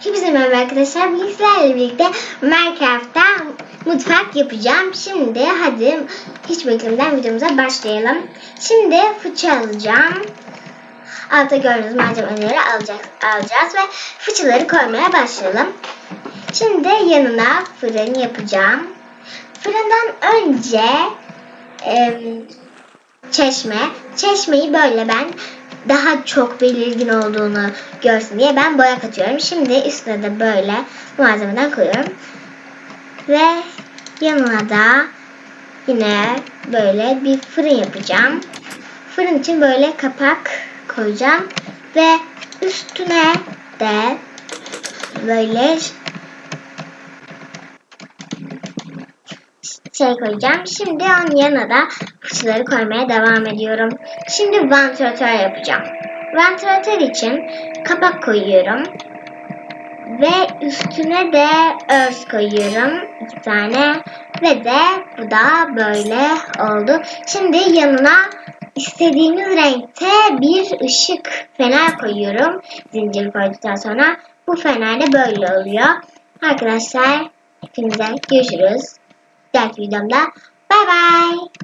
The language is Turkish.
Hepinize merhaba arkadaşlar. Bugün sizlerle birlikte Minecraft'ta mutfak yapacağım. Şimdi hadi hiç beklemeden videomuza başlayalım. Şimdi fıçı alacağım. Altta gördüğünüz malzemeleri alacağız, alacağız ve fıçıları koymaya başlayalım. Şimdi yanına fırın yapacağım. Fırından önce em, çeşme. Çeşmeyi böyle ben daha çok belirgin olduğunu görsün diye ben boya katıyorum. Şimdi üstüne de böyle malzemeden koyuyorum. Ve yanına da yine böyle bir fırın yapacağım. Fırın için böyle kapak koyacağım. Ve üstüne de böyle şey koyacağım. Şimdi onun yanına da fıçıları koymaya devam ediyorum. Şimdi vantilatör yapacağım. Vantilatör için kapak koyuyorum. Ve üstüne de örs koyuyorum. iki tane. Ve de bu da böyle oldu. Şimdi yanına istediğimiz renkte bir ışık fener koyuyorum. Zincir koyduktan sonra bu fener de böyle oluyor. Arkadaşlar hepinize görüşürüz. 下期见，拜拜拜。